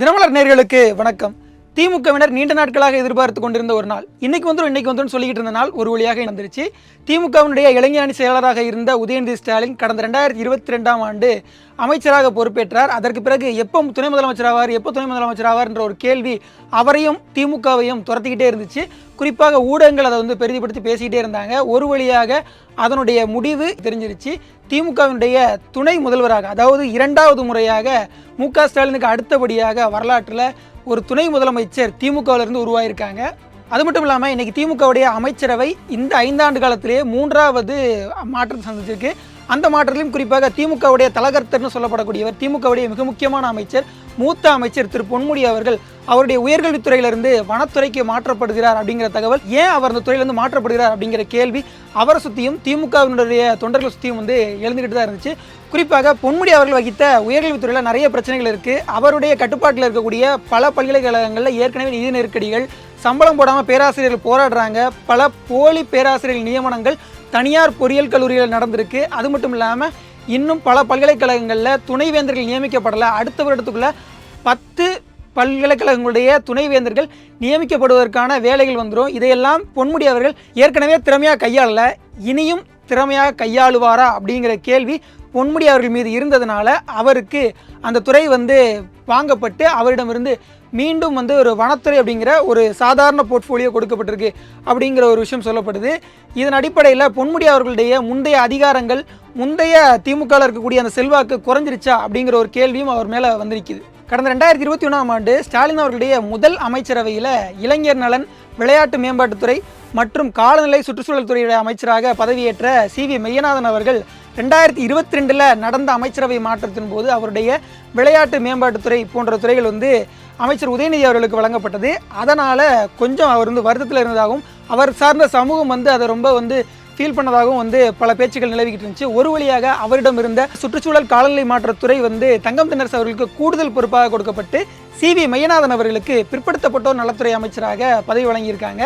தினமலர் நேர்களுக்கு வணக்கம். திமுகவினர் நீண்ட நாட்களாக எதிர்பார்த்து கொண்டிருந்த ஒரு நாள். இன்னைக்கு வந்துடும் இன்னைக்கு வந்துடும் சொல்லிக்கிட்டு இருந்த நாள் ஒரு வழியாக நடந்துருச்சு திமுகவினுடைய இளைஞரணி செயலராக இருந்த உதயநிதி ஸ்டாலின் கடந்த ரெண்டாயிரத்தி இருபத்தி ரெண்டாம் ஆண்டு அமைச்சராக பொறுப்பேற்றார். அதற்கு பிறகு எப்போ துணை முதலமைச்சர் ஆவார் எப்போ துணை முதலமைச்சர் ஆவார் என்ற ஒரு கேள்வி அவரையும் திமுகவையும் துரத்திக்கிட்டே இருந்துச்சு. குறிப்பாக ஊடகங்கள் அதை வந்து பெரிதிப்படுத்தி பேசிக்கிட்டே இருந்தாங்க. ஒரு வழியாக அதனுடைய முடிவு தெரிஞ்சிருச்சு. திமுகவினுடைய துணை முதல்வராக அதாவது இரண்டாவது முறையாக மு க ஸ்டாலினுக்கு அடுத்தபடியாக வரலாற்றில் ஒரு துணை முதலமைச்சர் திமுகவிலிருந்து உருவாயிருக்காங்க. அது மட்டும் இல்லாமல் இன்றைக்கி திமுகவுடைய அமைச்சரவை இந்த ஐந்தாண்டு காலத்திலேயே மூன்றாவது மாற்றம் சந்திச்சிருக்கு. அந்த மாற்றத்திலும் குறிப்பாக திமுகவுடைய தலகர்த்தர்னு சொல்லப்படக்கூடியவர் திமுகவுடைய மிக முக்கியமான அமைச்சர் மூத்த அமைச்சர் திரு பொன்முடி அவர்கள் அவருடைய உயர்கல்வித்துறையிலிருந்து வனத்துறைக்கு மாற்றப்படுகிறார் அப்படிங்கிற தகவல். ஏன் அவர் அந்த துறையிலிருந்து மாற்றப்படுகிறார் அப்படிங்கிற கேள்வி அவரை சுற்றியும் திமுகவினுடைய தொண்டர்களை சுற்றியும் வந்து எழுந்துக்கிட்டு தான் இருந்துச்சு. குறிப்பாக பொன்முடி அவர்கள் வகித்த உயர்கல்வித்துறையில் நிறைய பிரச்சனைகள் இருக்குது அவருடைய கட்டுப்பாட்டில் இருக்கக்கூடிய பல பல்கலைக்கழகங்களில் ஏற்கனவே நிதி நெருக்கடிகள் சம்பளம் போடாமல் பேராசிரியர்கள் போராடுறாங்க. பல போலி பேராசிரியர்கள் நியமனங்கள் தனியார் பொறியியல் கல்லூரிகள் நடந்திருக்கு. அது மட்டும் இல்லாமல் இன்னும் பல பல்கலைக்கழகங்களில் துணைவேந்தர்கள் நியமிக்கப்படலை. அடுத்த வருடத்துக்குள்ளே பத்து பல்கலைக்கழகங்களுடைய துணைவேந்தர்கள் நியமிக்கப்படுவதற்கான வேலைகள் வந்துடும் இதையெல்லாம் பொன்முடி அவர்கள் ஏற்கனவே திறமையாக கையாளல. இனியும் திறமையாக கையாளுவாரா அப்படிங்கிற கேள்வி பொன்முடி அவர்கள் மீது இருந்ததுனால அவருக்கு அந்த துறை வந்து வாங்கப்பட்டு அவரிடமிருந்து மீண்டும் வந்து ஒரு வனத்துறை அப்படிங்கிற ஒரு சாதாரண போர்ட்ஃபோலியோ கொடுக்கப்பட்டிருக்கு அப்படிங்கிற ஒரு விஷயம் சொல்லப்படுது. இதன் அடிப்படையில் பொன்முடி அவர்களுடைய முந்தைய அதிகாரங்கள் முந்தைய திமுகவில் இருக்கக்கூடிய அந்த செல்வாக்கு குறைஞ்சிருச்சா அப்படிங்கிற ஒரு கேள்வியும் அவர் மேலே வந்திருக்குது. கடந்த ரெண்டாயிரத்தி இருபத்தி ஒன்றாம் ஆண்டு ஸ்டாலின் அவர்களுடைய முதல் அமைச்சரவையில் இளைஞர் நலன் விளையாட்டு மேம்பாட்டுத்துறை மற்றும் காலநிலை சுற்றுச்சூழல் துறையுடைய அமைச்சராக பதவியேற்ற சி வி மெய்யநாதன் அவர்கள் ரெண்டாயிரத்தி இருபத்தி ரெண்டில் நடந்த அமைச்சரவை மாற்றத்தின் போது அவருடைய விளையாட்டு மேம்பாட்டுத்துறை போன்ற துறைகள் வந்து அமைச்சர் உதயநிதி அவர்களுக்கு வழங்கப்பட்டது. அதனால் கொஞ்சம் அவர் வந்து வருத்தத்தில் இருந்ததாகவும் அவர் சார்ந்த சமூகம் வந்து அதை ரொம்ப வந்து ஃபீல் பண்ணதாகவும் வந்து பல பேச்சுக்கள் நிலவிக்கிட்டு இருந்துச்சு. ஒரு வழியாக அவரிடம் இருந்த சுற்றுச்சூழல் காலநிலை மாற்றத்துறை வந்து தங்கம் தினரசு அவர்களுக்கு கூடுதல் பொறுப்பாக கொடுக்கப்பட்டு சி வி மையநாதன் அவர்களுக்கு பிற்படுத்தப்பட்டோர் நலத்துறை அமைச்சராக பதவி வழங்கியிருக்காங்க.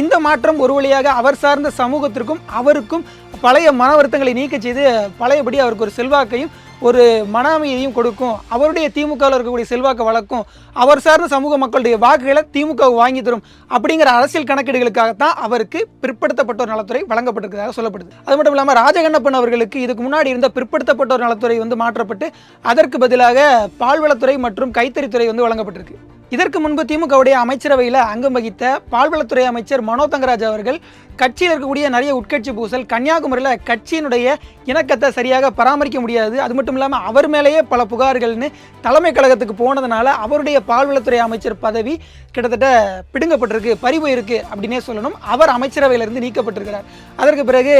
இந்த மாற்றம் ஒரு வழியாக அவர் சார்ந்த சமூகத்திற்கும் அவருக்கும் பழைய மன வருத்தங்களை நீக்க செய்து பழையபடி அவருக்கு ஒரு செல்வாக்கையும் ஒரு மன அமைதியையும் கொடுக்கும். அவருடைய திமுகவில் இருக்கக்கூடிய செல்வாக்கு வழக்கும் அவர் சார்ந்த சமூக மக்களுடைய வாக்குகளை திமுக வாங்கி தரும். அப்படிங்கிற அரசியல் கணக்கீடுகளுக்காகத்தான் அவருக்கு பிற்படுத்தப்பட்டோர் நலத்துறை வழங்கப்பட்டிருக்கிறதாக சொல்லப்படுது. அது மட்டும் இல்லாமல் ராஜகண்ணப்பன் அவர்களுக்கு இதுக்கு முன்னாடி இருந்த பிற்படுத்தப்பட்டோர் நலத்துறை வந்து மாற்றப்பட்டு அதற்கு பதிலாக பால்வளத்துறை மற்றும் கைத்தறித்துறை வந்து வழங்கப்பட்டிருக்கு. இதற்கு முன்பு திமுகவுடைய அமைச்சரவையில் அங்கம் வகித்த பால்வளத்துறை அமைச்சர் மனோ தங்கராஜ் அவர்கள் கட்சியில் இருக்கக்கூடிய நிறைய உட்கட்சி பூசல் கன்னியாகுமரியில் கட்சியினுடைய இணக்கத்தை சரியாக பராமரிக்க முடியாது. அது மட்டும் இல்லாமல் அவர் மேலேயே பல புகார்கள்னு தலைமை கழகத்துக்கு போனதுனால அவருடைய பால்வளத்துறை அமைச்சர் பதவி கிட்டத்தட்ட பிடுங்கப்பட்டிருக்கு பறிபோயிருக்கு அப்படின்னே சொல்லணும். அவர் அமைச்சரவையிலிருந்து நீக்கப்பட்டிருக்கிறார். அதற்கு பிறகு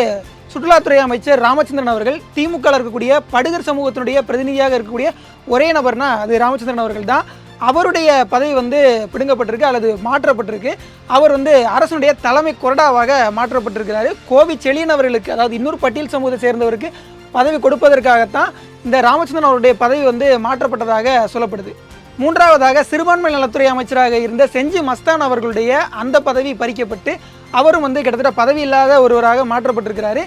சுற்றுலாத்துறை அமைச்சர் ராமச்சந்திரன் அவர்கள் திமுக இருக்கக்கூடிய படுகர் சமூகத்தினுடைய பிரதிநிதியாக இருக்கக்கூடிய ஒரே நபர்னா அது ராமச்சந்திரன் அவர்கள் தான். அவருடைய பதவி வந்து பிடுங்கப்பட்டிருக்கு அல்லது மாற்றப்பட்டிருக்கு. அவர் வந்து அரசனுடைய தலைமை கொறடாவாக மாற்றப்பட்டிருக்கிறாரு. கோவி செழியன் அவர்களுக்கு அதாவது இன்னொரு பட்டியல் சமூகத்தை சேர்ந்தவருக்கு பதவி கொடுப்பதற்காகத்தான் இந்த ராமச்சந்திரன் அவருடைய பதவி வந்து மாற்றப்பட்டதாக சொல்லப்படுது. மூன்றாவதாக சிறுபான்மை நலத்துறை அமைச்சராக இருந்த செஞ்சி மஸ்தான் அவர்களுடைய அந்த பதவி பறிக்கப்பட்டு அவரும் வந்து கிட்டத்தட்ட பதவி இல்லாத ஒருவராக மாற்றப்பட்டிருக்கிறாரு.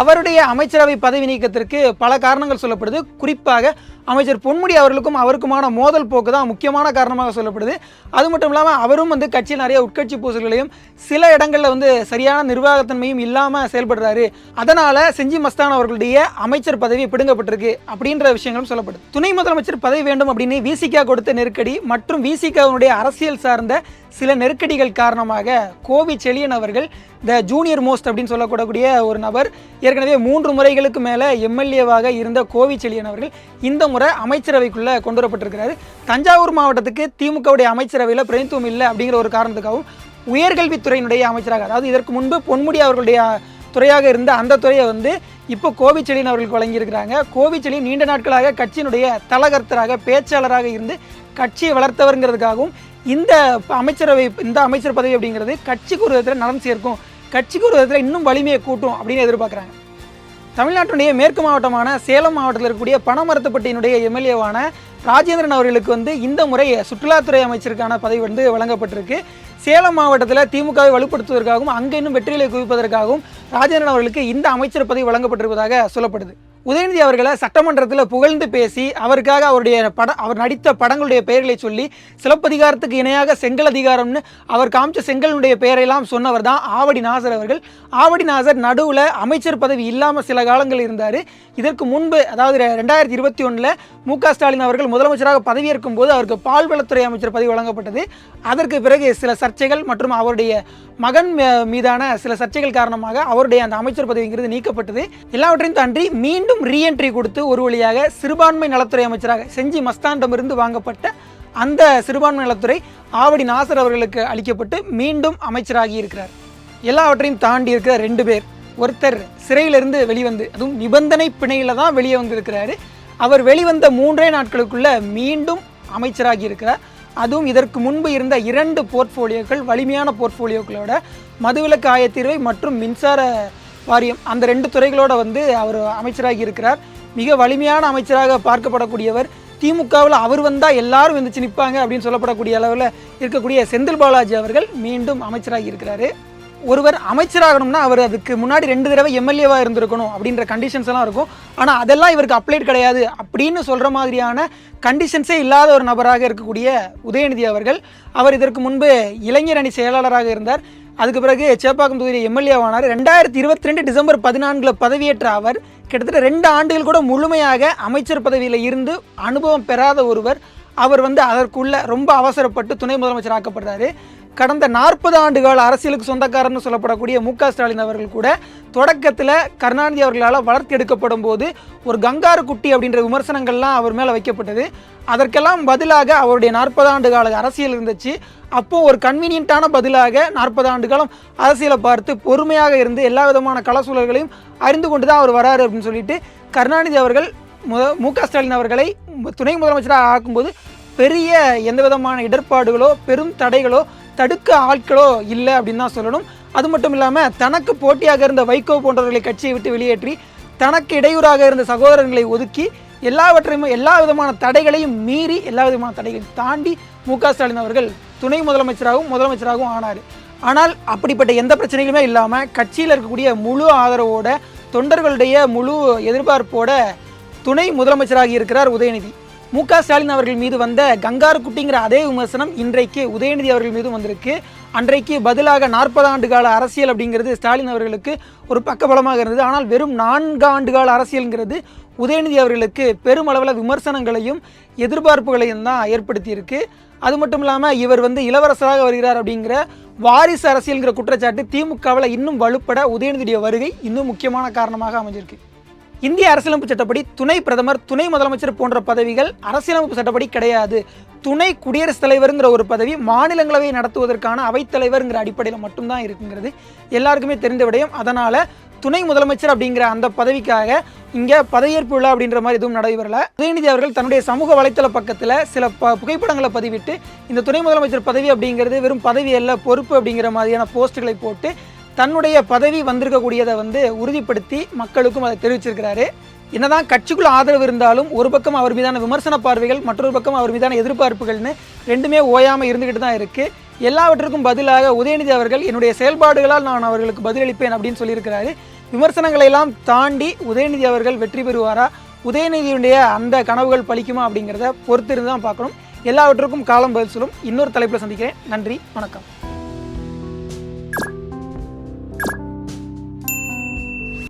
அவருடைய அமைச்சரவை பதவி நீக்கத்திற்கு பல காரணங்கள் சொல்லப்படுது. குறிப்பாக அமைச்சர் பொன்முடி அவர்களுக்கும் அவருக்குமான மோதல் போக்கு தான் முக்கியமான காரணமாக சொல்லப்படுது. அது மட்டும் இல்லாமல் அவரும் வந்து கட்சியில் நிறைய உட்கட்சி பூசல்களையும் சில இடங்களில் வந்து சரியான நிர்வாகத்தன்மையும் இல்லாமல் செயல்படுறாரு. அதனால் செஞ்சி மஸ்தான் அவர்களுடைய அமைச்சர் பதவி பிடுங்கப்பட்டிருக்கு அப்படின்ற விஷயங்களும் சொல்லப்படுது. துணை முதலமைச்சர் பதவி வேண்டும் அப்படின்னு விசிகா கொடுத்த நெருக்கடி மற்றும் விசிகாவுடைய அரசியல் சார்ந்த சில நெருக்கடிகள் காரணமாக கோவி செழியன் அவர்கள் த ஜூனியர் மோஸ்ட் அப்படின்னு சொல்லக்கூடக்கூடிய ஒரு நபர் ஏற்கனவே மூன்று முறைகளுக்கு மேலே எம்எல்ஏவாக இருந்த கோவி செழியன் அவர்கள் இந்த முறை அமைச்சரவைக்குள்ளே கொண்டு வரப்பட்டிருக்கிறாரு. தஞ்சாவூர் மாவட்டத்துக்கு திமுகவுடைய அமைச்சரவையில் பிரதித்துவம் இல்லை அப்படிங்கிற ஒரு காரணத்துக்காகவும் உயர்கல்வித்துறையினுடைய அமைச்சராக அதாவது இதற்கு முன்பு பொன்முடி அவர்களுடைய துறையாக இருந்த அந்த துறையை வந்து இப்போ கோவிச்செழியன் அவர்களுக்கு வழங்கியிருக்கிறாங்க. கோவிச்செழியன் நீண்ட நாட்களாக கட்சியினுடைய தலகர்த்தராக பேச்சாளராக இருந்து கட்சியை வளர்த்தவருங்கிறதுக்காகவும் இந்த அமைச்சரவை இந்த அமைச்சர் பதவி அப்படிங்கிறது கட்சிக்கு ஒரு விதத்தில் நலம் சேர்க்கும் கட்சிக்கு ஒரு விதத்தில் இன்னும் வலிமையை கூட்டும் அப்படின்னு எதிர்பார்க்குறாங்க. தமிழ்நாட்டினுடைய மேற்கு மாவட்டமான சேலம் மாவட்டத்தில் இருக்கக்கூடிய பணமரத்துப்பட்டியினுடைய எம்எல்ஏவான ராஜேந்திரன் அவர்களுக்கு வந்து இந்த முறை சுற்றுலாத்துறை அமைச்சருக்கான பதவி வந்து வழங்கப்பட்டிருக்கு. சேலம் மாவட்டத்தில் திமுகவை வலுப்படுத்துவதற்காகவும் அங்கே இன்னும் வெற்றிகளை குவிப்பதற்காகவும் ராஜேந்திரன் அவர்களுக்கு இந்த அமைச்சர் பதவி வழங்கப்பட்டிருப்பதாக சொல்லப்படுது. உதயநிதி அவர்களை சட்டமன்றத்தில் புகழ்ந்து பேசி அவருக்காக அவருடைய பட அவர் நடித்த படங்களுடைய பெயர்களை சொல்லி சிலப்பதிகாரத்துக்கு இணையாக செங்கல் அதிகாரம்னு அவர் காமிச்ச செங்கலுடைய பெயரையெல்லாம் சொன்னவர் தான் ஆவடி நாசர் அவர்கள். ஆவடி நாசர் நடுவில் அமைச்சர் பதவி இல்லாமல் சில காலங்கள் இருந்தார். இதற்கு முன்பு அதாவது ரெண்டாயிரத்தி இருபத்தி ஒன்றில் மு க ஸ்டாலின் அவர்கள் முதலமைச்சராக பதவியேற்கும் போது அவருக்கு பால்வளத்துறை அமைச்சர் பதவி வழங்கப்பட்டது. அதற்கு பிறகு சில சர்ச்சைகள் மற்றும் அவருடைய மகன் மீதான சில சர்ச்சைகள் காரணமாக அவருடைய அந்த அமைச்சர் பதவிங்கிறது நீக்கப்பட்டது. எல்லாவற்றையும் தாண்டி மீண்டும் ரீஎன்ட்ரி கொடுத்து ஒரு வழியாக சிறுபான்மை நலத்துறை அமைச்சராக செஞ்சி மஸ்தானிடமிருந்து வாங்கப்பட்ட அந்த சிறுபான்மை நலத்துறை ஆவடி நாசர் அவர்களுக்கு அளிக்கப்பட்டு மீண்டும் அமைச்சராகி இருக்கிறார். எல்லாவற்றையும் தாண்டி இருக்கிற ரெண்டு பேர் ஒருத்தர் சிறையிலிருந்து வெளிவந்து அதுவும் நிபந்தனை பிணையில தான் வெளியே வந்திருக்கிறாரு. அவர் வெளிவந்த மூன்றே நாட்களுக்குள்ள மீண்டும் அமைச்சராகி இருக்கிறார். அதுவும் இதற்கு முன்பு இருந்த இரண்டு போர்ட்ஃபோலியோக்கள் வலிமையான போர்ட்ஃபோலியோக்களோட மதுவிலக்கு ஆயத்தீர்வை மற்றும் மின்சார வாரியம் அந்த ரெண்டு துறைகளோட வந்து அவர் அமைச்சராகி இருக்கிறார். மிக வலிமையான அமைச்சராக பார்க்கப்படக்கூடியவர். திமுகவில் அவர் வந்தால் எல்லாரும் எந்திரிச்சு நிற்பாங்க அப்படின்னு சொல்லப்படக்கூடிய அளவில் இருக்கக்கூடிய செந்தில் பாலாஜி அவர்கள் மீண்டும் அமைச்சராகி இருக்கிறாரு. ஒருவர் அமைச்சராகணும்னா அவர் அதுக்கு முன்னாடி ரெண்டு தடவை எம்எல்ஏவாக இருந்திருக்கணும் அப்படின்ற கண்டிஷன்ஸ் எல்லாம் இருக்கும். ஆனால் அதெல்லாம் இவருக்கு அப்ளைட் கிடையாது அப்படின்னு சொல்கிற மாதிரியான கண்டிஷன்ஸே இல்லாத ஒரு நபராக இருக்கக்கூடிய உதயநிதி அவர்கள் அவர் இதற்கு முன்பு இளைஞர் அணி செயலாளராக இருந்தார். அதுக்கு பிறகு சேப்பாக்கம் தொகுதி எம்எல்ஏ ஆனார். ரெண்டாயிரத்தி இருபத்தி ரெண்டு டிசம்பர் பதினான்கில் பதவியேற்ற அவர் கிட்டத்தட்ட ரெண்டு ஆண்டுகள் கூட முழுமையாக அமைச்சர் பதவியில் இருந்து அனுபவம் பெறாத ஒருவர். அவர் வந்து அதற்குள்ள ரொம்ப அவசரப்பட்டு துணை முதலமைச்சர் ஆக்கப்படுறாரு. கடந்த நாற்பது ஆண்டுகால அரசியலுக்கு சொந்தக்காரர்னு சொல்லப்படக்கூடிய மு ஸ்டாலின் அவர்கள் கூட தொடக்கத்தில் கருணாநிதி அவர்களால் வளர்த்து எடுக்கப்படும் போது ஒரு கங்காரு குட்டி அப்படின்ற விமர்சனங்கள்லாம் அவர் மேலே வைக்கப்பட்டது. அதற்கெல்லாம் பதிலாக அவருடைய நாற்பது ஆண்டு கால அரசியல் இருந்துச்சு. அப்போது ஒரு கன்வீனியண்ட்டான பதிலாக நாற்பது ஆண்டு காலம் அரசியலை பார்த்து பொறுமையாக இருந்து எல்லா விதமான கலசூழல்களையும் அறிந்து கொண்டு தான் அவர் வராரு அப்படின்னு சொல்லிட்டு கருணாநிதி அவர்கள் மு மு க ஸ்டாலின் அவர்களை துணை முதலமைச்சராக ஆக்கும்போது பெரிய எந்த விதமான இடர்பாடுகளோ பெரும் தடைகளோ தடுக்க ஆட்களோ இல்லை அப்படின்னு தான் சொல்லணும். அது மட்டும் இல்லாமல் தனக்கு போட்டியாக இருந்த வைகோ போன்றவர்களை கட்சியை விட்டு வெளியேற்றி தனக்கு இடையூறாக இருந்த சகோதரர்களை ஒதுக்கி எல்லாவற்றையும் எல்லா விதமான தடைகளையும் மீறி எல்லா விதமான தடைகளையும் தாண்டி மு க ஸ்டாலின் அவர்கள் துணை முதலமைச்சராகவும் முதலமைச்சராகவும் ஆனார். ஆனால் அப்படிப்பட்ட எந்த பிரச்சனைகளுமே இல்லாமல் கட்சியில் இருக்கக்கூடிய முழு ஆதரவோட தொண்டர்களுடைய முழு எதிர்பார்ப்போட துணை முதலமைச்சராகி இருக்கிறார் உதயநிதி. மு க ஸ்டாலின் அவர்கள் மீது வந்த கங்காரு குட்டிங்கிற அதே விமர்சனம் இன்றைக்கு உதயநிதி அவர்கள் மீதும் வந்திருக்கு. அன்றைக்கு பதிலாக நாற்பது ஆண்டு கால அரசியல் அப்படிங்கிறது ஸ்டாலின் அவர்களுக்கு ஒரு பக்கபலமாக இருந்தது. ஆனால் வெறும் நான்கு ஆண்டு கால அரசியல்ங்கிறது உதயநிதி அவர்களுக்கு பெருமளவில் விமர்சனங்களையும் எதிர்பார்ப்புகளையும் தான் ஏற்படுத்தியிருக்கு. அது மட்டும் இல்லாமல் இவர் வந்து இளவரசராக வருகிறார் அப்படிங்கிற வாரிசு அரசியல்ங்கிற குற்றச்சாட்டு திமுகவில் இன்னும் வலுப்பட உதயநிதியுடைய வருகை இன்னும் முக்கியமான காரணமாக அமைஞ்சிருக்கு. இந்திய அரசியலமைப்பு சட்டப்படி துணை பிரதமர் துணை முதலமைச்சர் போன்ற பதவிகள் அரசியலமைப்பு சட்டப்படி கிடையாது. துணை குடியரசுத் தலைவருங்கிற ஒரு பதவி மாநிலங்களவையை நடத்துவதற்கான அவைத்தலைவருங்கிற அடிப்படையில் மட்டும்தான் இருக்குங்கிறது எல்லாருக்குமே தெரிந்த விடயம். அதனால் துணை முதலமைச்சர் அப்படிங்கிற அந்த பதவிக்காக இங்கே பதவியேற்பு விழா அப்படின்ற மாதிரி எதுவும் நடைபெறல. உதயநிதி அவர்கள் தன்னுடைய சமூக வலைத்தள பக்கத்தில் சில ப புகைப்படங்களை பதிவிட்டு இந்த துணை முதலமைச்சர் பதவி அப்படிங்கிறது வெறும் பதவி அல்ல பொறுப்பு அப்படிங்கிற மாதிரியான போஸ்ட்டுகளை போட்டு தன்னுடைய பதவி வந்திருக்கக்கூடியதை வந்து உறுதிப்படுத்தி மக்களுக்கும் அதை தெரிவிச்சிருக்கிறாரு. என்னதான் கட்சிக்குள்ள ஆதரவு இருந்தாலும் ஒரு பக்கம் அவர் மீதான விமர்சன பார்வைகள் மற்றொரு பக்கம் அவர் மீதான எதிர்பார்ப்புகள்னு ரெண்டுமே ஓயாமல் இருந்துக்கிட்டு தான் இருக்குது எல்லாவற்றுக்கும் பதிலாக உதயநிதி அவர்கள் என்னுடைய செயல்பாடுகளால் நான் அவர்களுக்கு பதிலளிப்பேன் அப்படின்னு சொல்லியிருக்கிறாரு. விமர்சனங்களை எல்லாம் தாண்டி உதயநிதி அவர்கள் வெற்றி பெறுவாரா? உதயநிதியுடைய அந்த கனவுகள் பழிக்குமா அப்படிங்கிறத பொறுத்திருந்து தான் பார்க்கணும். எல்லாவற்றுக்கும் காலம் பதில் சொல்லும். இன்னொரு தலைப்பில் சந்திக்கிறேன். நன்றி வணக்கம்.